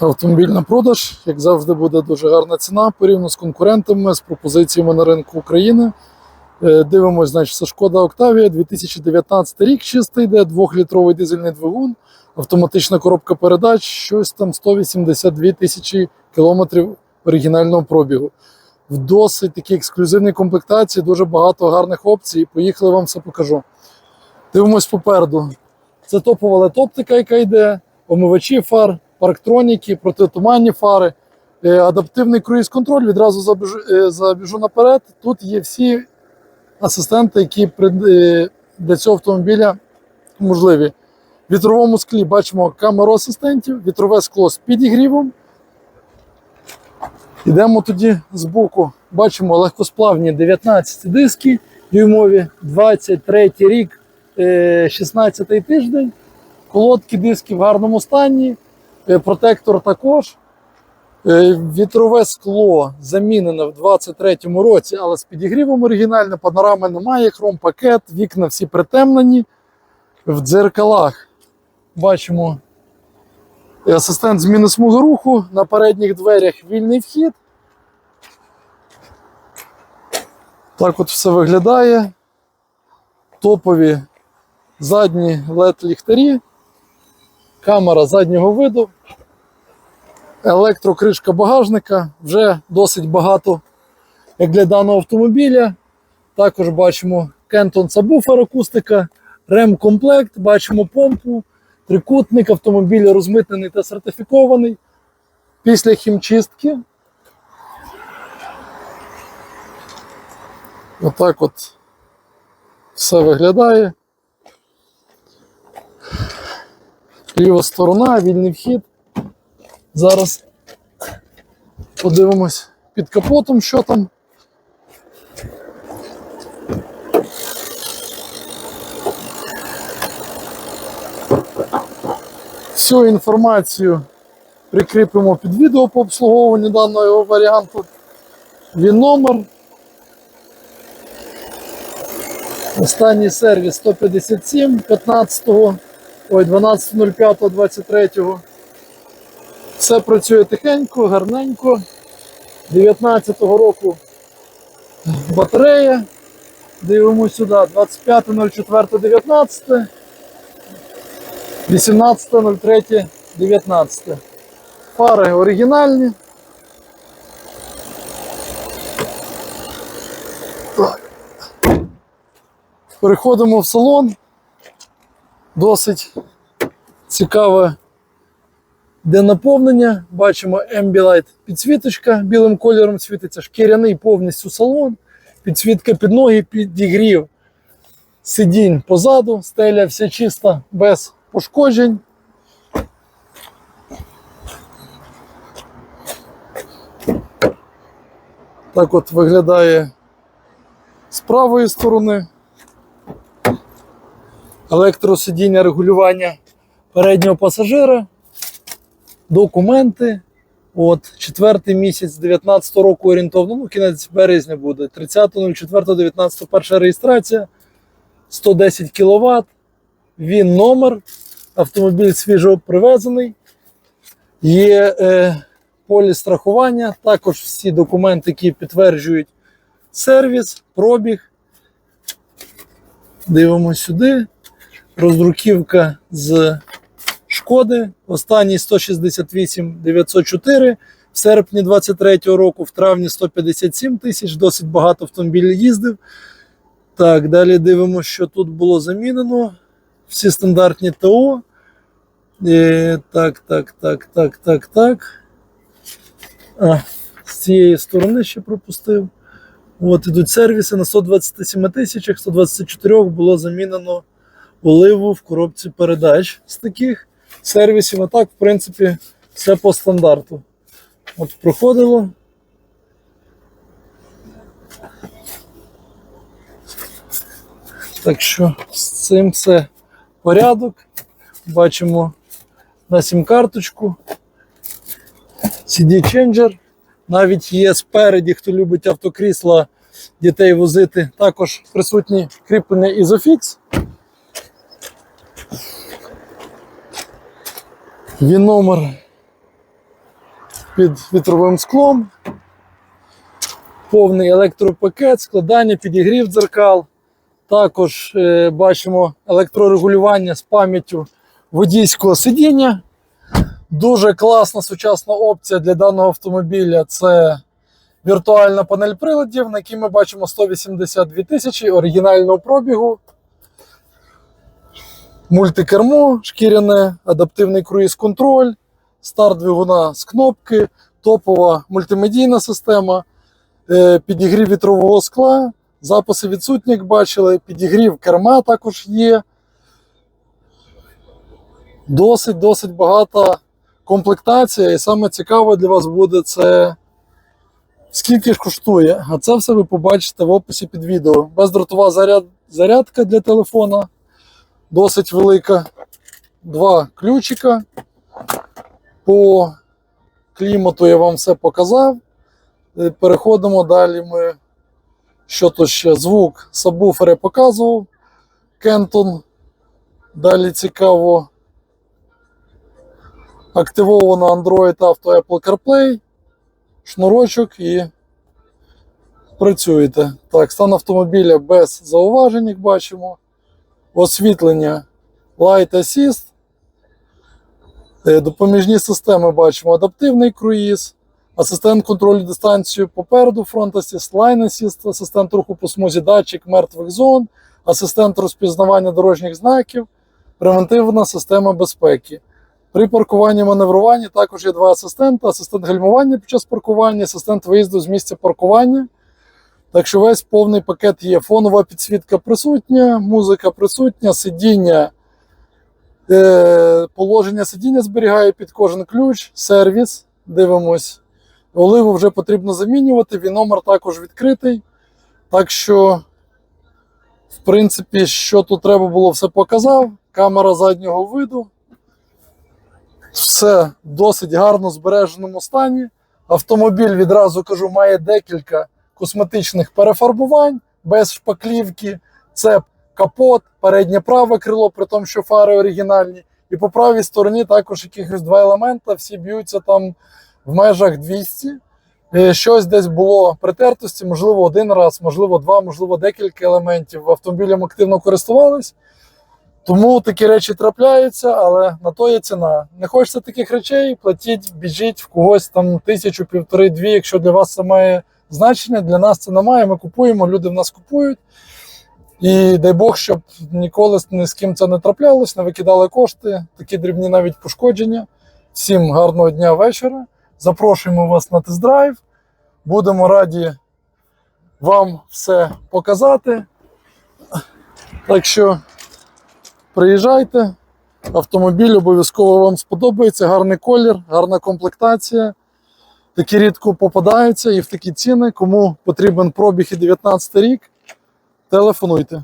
Автомобіль на продаж, як завжди, буде дуже гарна ціна порівняно з конкурентами, з пропозиціями на ринку України. Е, Дивимось, значить, це шкода Октавія, 2019 рік чистий йде, 2-літровий дизельний двигун, автоматична коробка передач, щось там 182 тисячі кілометрів оригінального пробігу. В досить такій ексклюзивній комплектації, дуже багато гарних опцій. Поїхали, вам все покажу. Дивимось попереду. Це топова летоптика, яка йде, омивачі фар, парктроніки, протитуманні фари, е, адаптивний круїз-контроль. Відразу забіжу, е, забіжу наперед. Тут є всі асистенти, які е, для цього автомобіля можливі. В вітровому склі бачимо камеру асистентів, вітрове скло з підігрівом. Йдемо тоді з боку. Бачимо легкосплавні 19 диски дюймові, 23 рік, е, 16 тиждень. Колодки диски в гарному стані, протектор також. Е, Вітрове скло замінене в 23-му році, але з підігрівом оригінальне, панорами немає, хром-пакет, вікна всі притемнені. В дзеркалах бачимо е, асистент зміни смуги руху, на передніх дверях вільний вхід. Так от все виглядає. Топові задні led ліхтарі, камера заднього виду, електрокришка багажника, вже досить багато, як для даного автомобіля. Також бачимо Кентон Subwoofer акустика, ремкомплект, бачимо помпу, трикутник, автомобіль розмитнений та сертифікований. Після хімчистки. Отак от все виглядає. Ліва сторона, вільний вхід. Зараз подивимось під капотом, що там. Всю інформацію прикріпимо під відео по обслуговуванню даного варіанту. Він номер. Останній сервіс 157 15 ой, 12.05.23. Все працює тихенько, гарненько. 19-го року батарея. Дивимось сюди. 25.04.19. 18.03.19. Фари оригінальні. Так. Переходимо в салон. Досить цікаве де наповнення. Бачимо Ambilight підсвіточка білим кольором світиться, шкіряний повністю салон, підсвітка під ноги, підігрів сидінь позаду, стеля вся чиста, без пошкоджень. Так от виглядає з правої сторони. Електросидіння регулювання переднього пасажира, документи. От, четвертий місяць 19 року орієнтовно, ну, кінець березня буде. 30.04.19 перша реєстрація, 110 кВт. Він номер, автомобіль свіжо привезений. Є е, поліс страхування, також всі документи, які підтверджують сервіс, пробіг. Дивимося сюди. Роздруківка з шкоди. Останній 168 904 в серпні 23-го року, в травні 157 тисяч, досить багато автомобілів їздив. Так, далі дивимося, що тут було замінено. Всі стандартні ТО. Е, так, так, так, так, так, так. А, з цієї сторони ще пропустив. От ідуть сервіси на 127 тисячах, 124 було замінено оливу в коробці передач з таких сервісів. А так, в принципі, все по стандарту. От проходило. Так що з цим все порядок. Бачимо на сім-карточку. CD Changer. Навіть є спереді, хто любить автокрісла дітей возити. Також присутні кріплення Isofix. Він номер під вітровим склом. Повний електропакет, складання, підігрів дзеркал. Також е, бачимо електрорегулювання з пам'яттю водійського сидіння. Дуже класна сучасна опція для даного автомобіля це віртуальна панель приладів, на якій ми бачимо 182 тисячі оригінального пробігу. Мультикермо, шкіряне, адаптивний круїз-контроль, старт двигуна з кнопки, топова мультимедійна система, е, підігрів вітрового скла, записи відсутні, як бачили, підігрів керма також є. Досить досить багата комплектація, і саме цікаве для вас буде це скільки ж коштує. А це все ви побачите в описі під відео. Бездротова заряд, зарядка для телефона, досить велика. Два ключика. По клімату я вам все показав. Е, Переходимо далі. Ми що тут ще? Звук сабвуфери показував. Кентон. Далі цікаво. Активовано Android Auto Apple CarPlay, шнурочок і працюєте. Так, стан автомобіля без зауважень, як бачимо. Освітлення Light Assist. Е, Допоміжні системи бачимо адаптивний круїз, асистент контролю дистанцію попереду, фронт Assist, Line Assist, асистент руху по смузі датчик мертвих зон, асистент розпізнавання дорожніх знаків, превентивна система безпеки. При паркуванні маневруванні також є два асистенти: асистент гальмування під час паркування, асистент виїзду з місця паркування. Так що весь повний пакет є. Фонова підсвітка присутня, музика присутня, сидіння, е, положення сидіння зберігає під кожен ключ, сервіс. Дивимось. Оливу вже потрібно замінювати, він номер також відкритий. Так що, в принципі, що тут треба було, все показав. Камера заднього виду. Все досить гарно збереженому стані. Автомобіль, відразу кажу, має декілька косметичних перефарбувань без шпаклівки. Це капот, переднє праве крило, при тому, що фари оригінальні. І по правій стороні також якихось два елемента, всі б'ються там в межах 200. Е, Щось десь було притертості, можливо, один раз, можливо, два, можливо, декілька елементів. Автомобілем активно користувались. Тому такі речі трапляються, але на то є ціна. Не хочеться таких речей, платіть, біжіть в когось там тисячу, півтори, дві. Якщо для вас це має значення, для нас це не має. Ми купуємо, люди в нас купують. І дай Бог, щоб ніколи ні з ким це не траплялось, не викидали кошти, такі дрібні навіть пошкодження. Всім гарного дня вечора. Запрошуємо вас на тест-драйв. Будемо раді вам все показати. Так що. Приїжджайте, автомобіль обов'язково вам сподобається, гарний колір, гарна комплектація. Такі рідко попадаються і в такі ціни. Кому потрібен пробіг і 19 рік, телефонуйте.